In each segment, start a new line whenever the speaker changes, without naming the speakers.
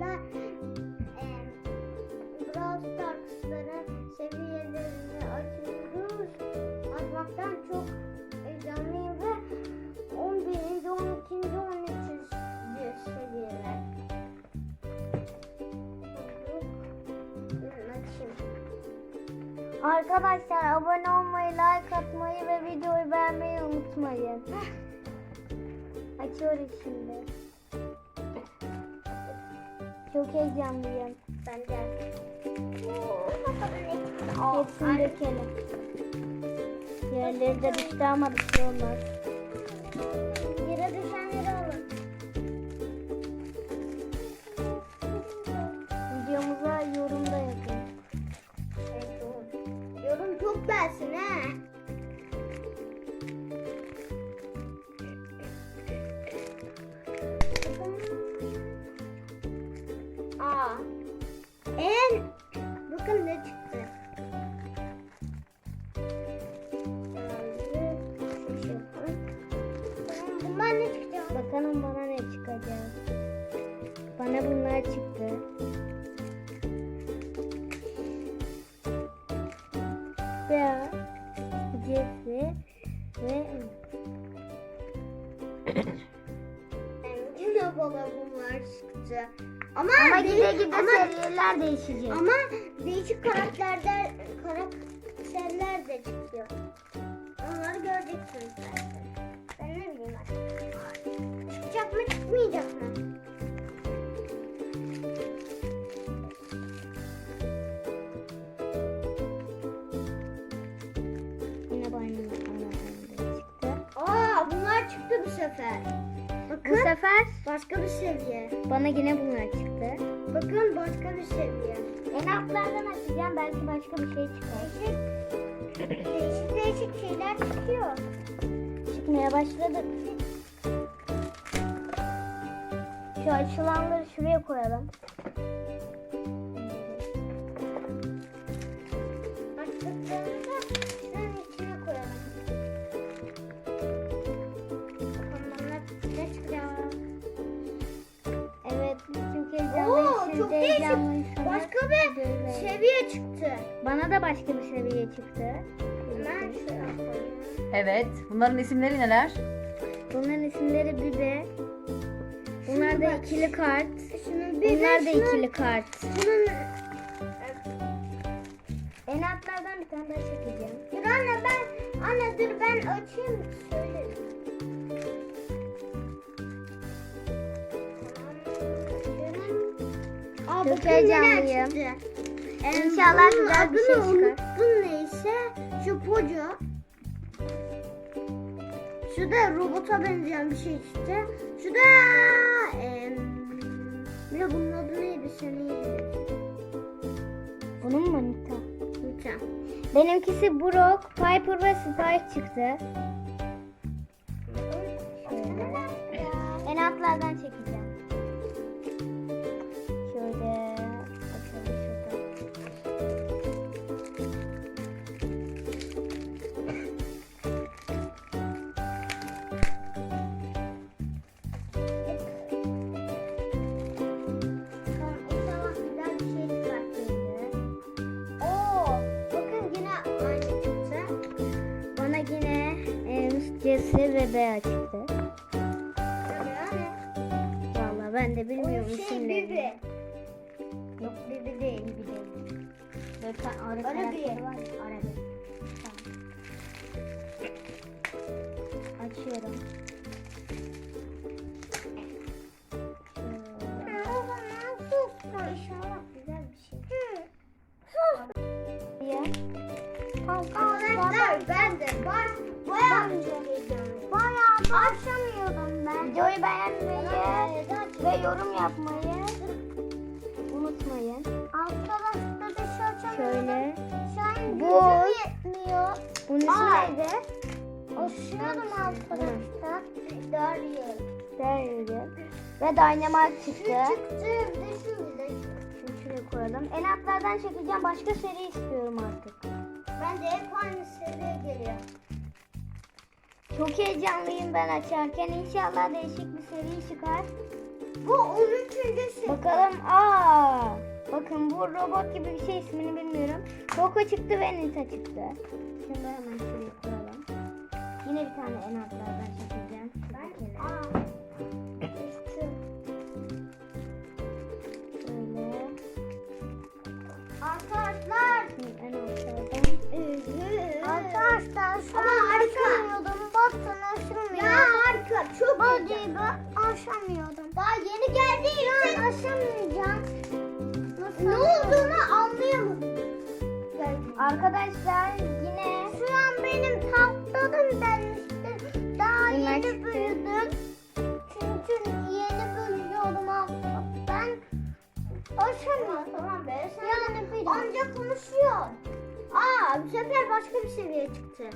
arkadaşlar e, Brawl Stars'ların seviyelerini açıyoruz. Açmaktan çok heyecanlıyım ve 11. 12. 13. seviyeler.
Arkadaşlar abone olmayı, like atmayı ve videoyu beğenmeyi unutmayın. Açıyoruz şimdi. Çok heyecanlıyım.
Ben de.
Hepsini dökelim. Yerleri de düştü ama bir şey olmaz.
Yere düşenleri alın.
Videomuza yorumda yapın.
Evet, yorum. Yorum çok gelsin he.
Bana bunlar çıktı. Ve Jesse ve
Yine bana bunlar çıktı. Ama,
ama gide gide
ama,
seriler değişecek.
ama değişik karakterler karakterler de çıkıyor. Sefer. Bakın
Bu sefer
başka bir seviye.
bana yine bunlar çıktı.
Bakın başka bir seviye.
En altlardan açacağım belki başka bir şey çıkar.
Değişik değişik, değişik şeyler çıkıyor.
Çıkmaya başladı. Şu açılanları şuraya koyalım.
Çok
de
değişik. Başka bir seviye çıktı.
Bana da başka bir seviye çıktı.
Evet. Bunların isimleri neler?
Bunların isimleri Bibi. Bunlar da ikili kart.
Şunun bir
Bunlar da ikili kart.
Bunun
En altlardan bir tane daha çekeceğim.
Aa,
Çok heyecanlıyım.
çıktı.
İnşallah
bunun
güzel bir şey çıkar.
unuttum neyse. Şu poco. Şu da robota benzeyen bir şey çıktı. Şu da bir de bunun adı neydi sen bilirsin.
Bunun mu Nita?
Lütfen.
Benimkisi Brock, Piper ve Spike çıktı. En altlardan çekeceğim. Jesse ve Bea çıktı.
Yani
Vallahi ben de bilmiyorum
şey
isimlerini.
Bibi. Yok Bibi değil.
Bibi. Böyle ara karakteri var ya. Tamam. Açıyorum.
İnşallah güzel bir şey. Sus.
Ya.
Arkadaşlar ben de heyecanlıyım. Bayağı açamıyorum ben.
Videoyu beğenmeyi ve yorum yapmayı unutmayın.
Arkadaşlar da şu açamıyorum.
Şöyle.
Şu an
Bu-
yetmiyor.
Bunun ismi neydi?
Açıyorum arkadaşlar. Darıyorum.
Derya. Ve Dynamite çıktı.
çıktı.
Şuraya koyalım. En altlardan çekeceğim. Başka seri istiyorum artık.
Ben de hep aynı seviye geliyor.
Çok heyecanlıyım ben açarken. İnşallah değişik bir seri çıkar.
Bu 13. seviye.
Bakalım. Aa. Bakın bu robot gibi bir şey ismini bilmiyorum. Poco çıktı ve Nita çıktı. Şimdi hemen şuraya koyalım. Yine bir tane en altlardan çekeceğim.
Ben aa. Arkadaşlar.
Altlardan.
Arkadaşlar şu an harika çok iyi. aşamıyordum. Daha yeni geldiği için aşamayacağım. Ne olduğunu anlayamadım.
Arkadaşlar yine
Şu an benim takladım demişti. Daha
Bunlar
yeni büyüdüm. Çünkü yeni büyüyordum aslında. Ben aşamıyorum. Tamam be. Yani ancak konuşuyor. Aa bu sefer başka bir seviye çıktı.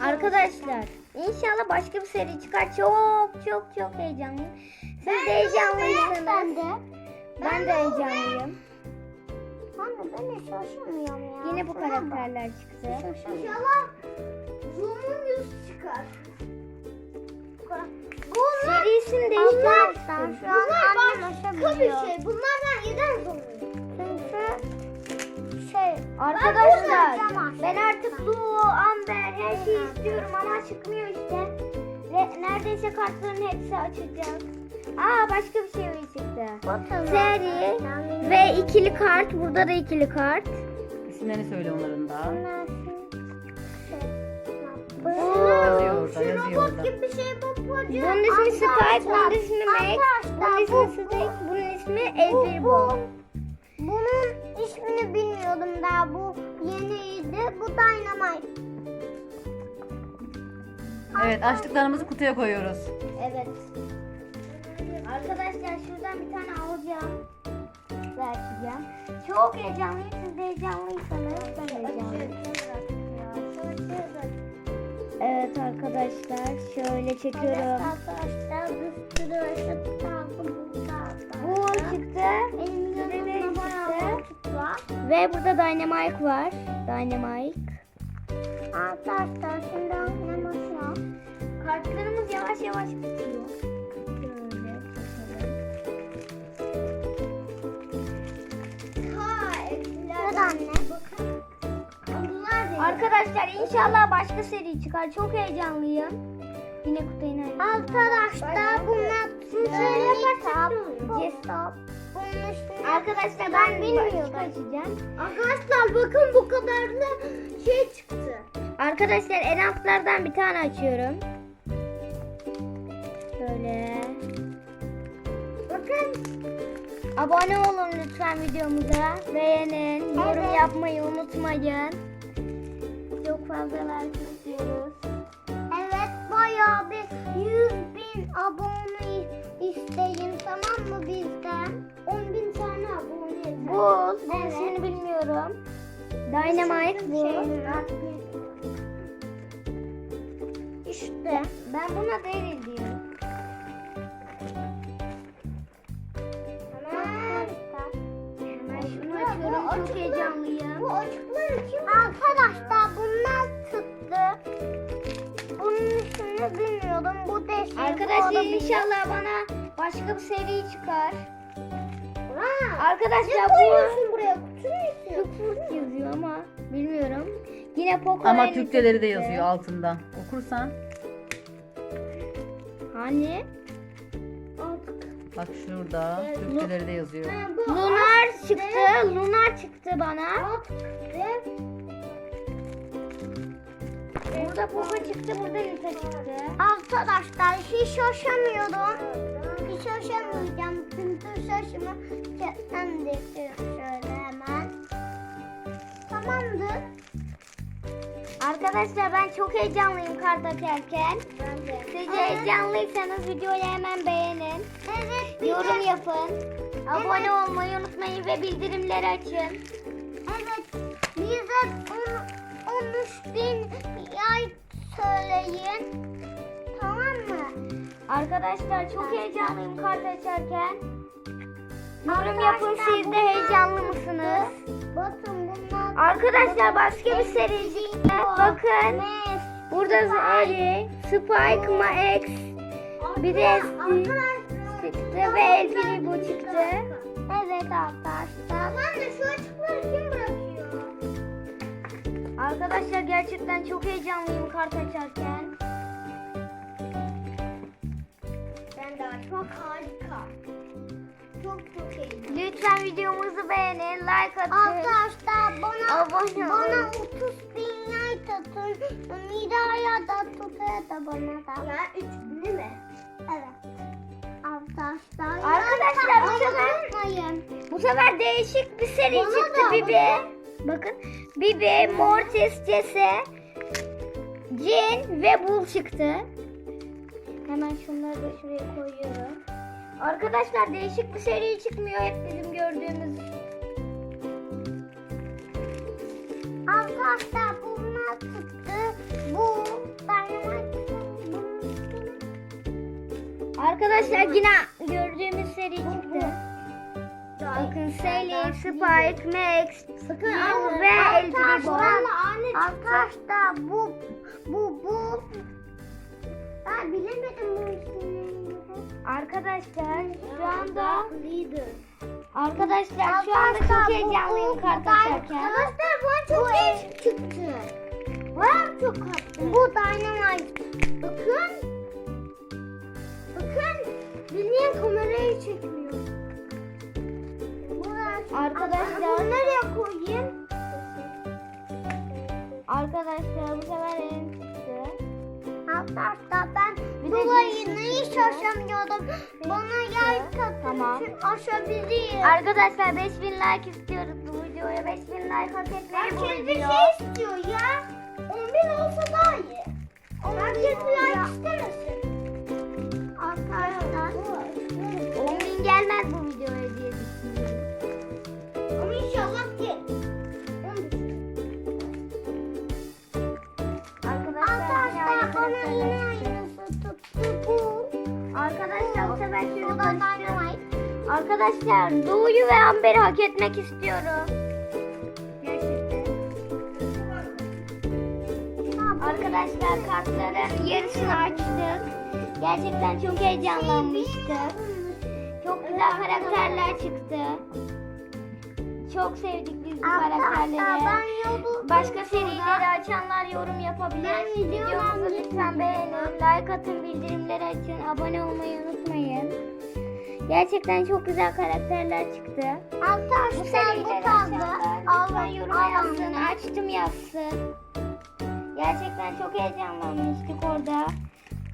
Arkadaşlar inşallah başka bir seri çıkar. Çok çok çok heyecanlıyım. Siz de heyecanlıysanız.
Ben de.
Ben de heyecanlıyım.
Anne ben hiç şaşırmıyorum ya.
Yine bu karakterler çıktı.
İnşallah Zoom'un yüzü çıkar. Bunlar
Serisini
Bunlar,
değiştirmiştim.
an annem aşabiliyor. şey. Bunlardan neden Zoom'un? Çünkü şey
Arkadaşlar
Ben
ben artık Luo, Amber her şeyi istiyorum ama çıkmıyor işte. Ve neredeyse kartların hepsi açacak. Aa başka bir şey çıktı. Seri ve ikili kart. Burada da ikili kart.
İsimlerini söyle onların da.
Yazıyor
orada, yazıyor orada.
gibi bir şey babacığım.
Bunun ismi Spike, bunun ismi Max, bunun
bu-
ismi Stick, bunun ismi
Bu- bu- Bunun ismini bilmiyordum daha. Bu yeniydi. Bu Dynamite.
Evet açtıklarımızı kutuya koyuyoruz.
Evet. Arkadaşlar şuradan bir tane alacağım. Ve açacağım. Çok heyecanlıyım. Siz de heyecanlıysanız ben de heyecanlıyım. Evet arkadaşlar şöyle çekiyorum.
Arkadaşlar bir sürü burada.
Bu çıktı.
Yanımda bayağı
çıktı? Ve burada Dynamite var. Dynamite.
Arkadaşlar şimdi annem aşağı.
Kartlarımız yavaş yavaş bitiyor.
Bunlar da
Arkadaşlar inşallah başka seri çıkar. Çok heyecanlıyım. Yine kutuyu
Arkadaşlar bunlar
Şöyle. Cesap. Arkadaşlar
ben
açacağım.
Arkadaşlar bakın bu kadar da şey çıktı.
Arkadaşlar en altlardan bir tane açıyorum. Şöyle.
Bakın
Abone olun lütfen videomuza. Beğenin. Yorum
Evet.
yapmayı unutmayın. Çok fazla like istiyoruz.
evet bayağı bir 100 bin abone isteyin tamam mı bizden? 10 bin tane abone yeter.
Bu, bu
Evet.
ismini bilmiyorum. Dynamite bu.
İşte.
Ben buna değil diyorum. Çok heyecanlıyım.
Bu açıkları kim? Arkadaşlar bunlar çıktı. Bunun ismini bilmiyordum. Bu deşi.
Arkadaşlar inşallah bana başka bir seri çıkar.
Ha.
Arkadaşlar
Ne
bu
koyuyorsun buraya? Kutu mu istiyorsun?
Sıfır yazıyor ama bilmiyorum. Yine Poco
Ama Türkçeleri de yazıyor altında. Okursan
Hani?
Bak şurada Türkçeleri de yazıyor.
Lunar çıktı. Lunar çıktı bana. Burada Poco çıktı. Burada Nita çıktı.
Arkadaşlar hiç şaşamıyorum. Hiç şaşamayacağım. Çünkü şaşımı kilitlendirdim şöyle hemen. Tamamdır.
Arkadaşlar ben çok heyecanlıyım kart açarken.
Ben de.
Siz de heyecanlıysanız videoyu hemen beğenin.
Evet. bir
Yorum
de-
yapın. Abone olmayı unutmayın ve bildirimleri açın.
Evet. Bize 13 bin yay söyleyin. Tamam mı?
Arkadaşlar çok heyecanlıyım kart açarken. Yorum yapın siz de heyecanlı mısınız?
Bunlar.
Arkadaşlar başka bir seri çıktı. Bakın. Burada Zeri, Spike, Max, bir de çıktı ve El Primo çıktı. Evet arkadaşlar.
Da şu açıkları kim bırakıyor?
Arkadaşlar gerçekten çok heyecanlıyım kart açarken.
Ben de açmak harika.
Lütfen videomuzu beğenin, like atın.
Arkadaşlar bana
Abone
bana
olun.
30 bin like atın. Mira'ya da Tuta'ya da bana da. Ya 3 değil mi? Evet. Arkadaşlar.
Arkadaşlar, bu sefer-. Bu sefer değişik bir seri
Bana
çıktı
da,
Bibi. Bakın Bibi, Mortis, Jesse, Jin ve Bull çıktı. Hemen şunları da şuraya koyuyorum. Arkadaşlar değişik bir seri çıkmıyor hep bizim gördüğümüz.
Arkadaşlar bunlar çıktı. Bu Dynamite
Arkadaşlar yine gördüğümüz seri çıktı. Bakın Sally, Spike, Max, Jin ve.
Arkadaşlar bu bu bu ben bilemedim.
Arkadaşlar şu anda. Arkadaşlar şu anda çok heyecanlıyım kart açarken.
Arkadaşlar bu çok değişik çıktı. Bayağı çok kaptı. Bu Dynamite. Bakın. Bakın. Bildiğin kamerayı çekmiyor.
Arkadaşlar-
Bunu nereye koyayım?
Arkadaşlar bu sefer en çıktı.
Arkadaşlar ben Yayını
cinsiyet
hiç aşamıyordum. Bana yer katın
Tamam.
aşabilirim.
Arkadaşlar 5000 like istiyoruz bu videoya. 5000 like hak etmeli bu
Herkes bir
video.
şey istiyor ya. 11 olsa daha iyi. Herkes bir like istemesin. Arkadaşlar
Doğu'yu ve Amber'i hak etmek istiyorum. Arkadaşlar kartların yarısını açtık. Gerçekten çok heyecanlanmıştık. Çok güzel karakterler çıktı. Çok sevdik biz bu karakterleri. Başka serileri açanlar yorum yapabilir. Videomuzu lütfen beğenin, like atın, bildirimleri açın, abone olmayı unutmayın. Gerçekten çok güzel karakterler çıktı.
Arkadaşlar
serileri
bu
açanlar lütfen yoruma yazsın, açtım yazsın. Gerçekten çok heyecanlanmıştık orada.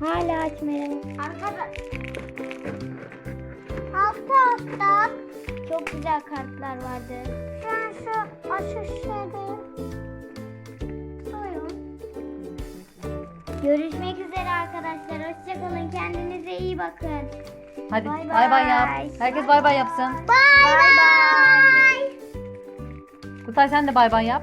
Hala açmayalım.
Arkadaşlar. Arkadaşlar.
Çok güzel kartlar vardı.
Şu an şu aşışları. Buyurun.
Görüşmek üzere arkadaşlar. Hoşçakalın. Kendinize iyi bakın.
Hadi
Bay
bay bay yap. Herkes bay bay yapsın.
Bay bay.
Kutay sen de bay bay yap.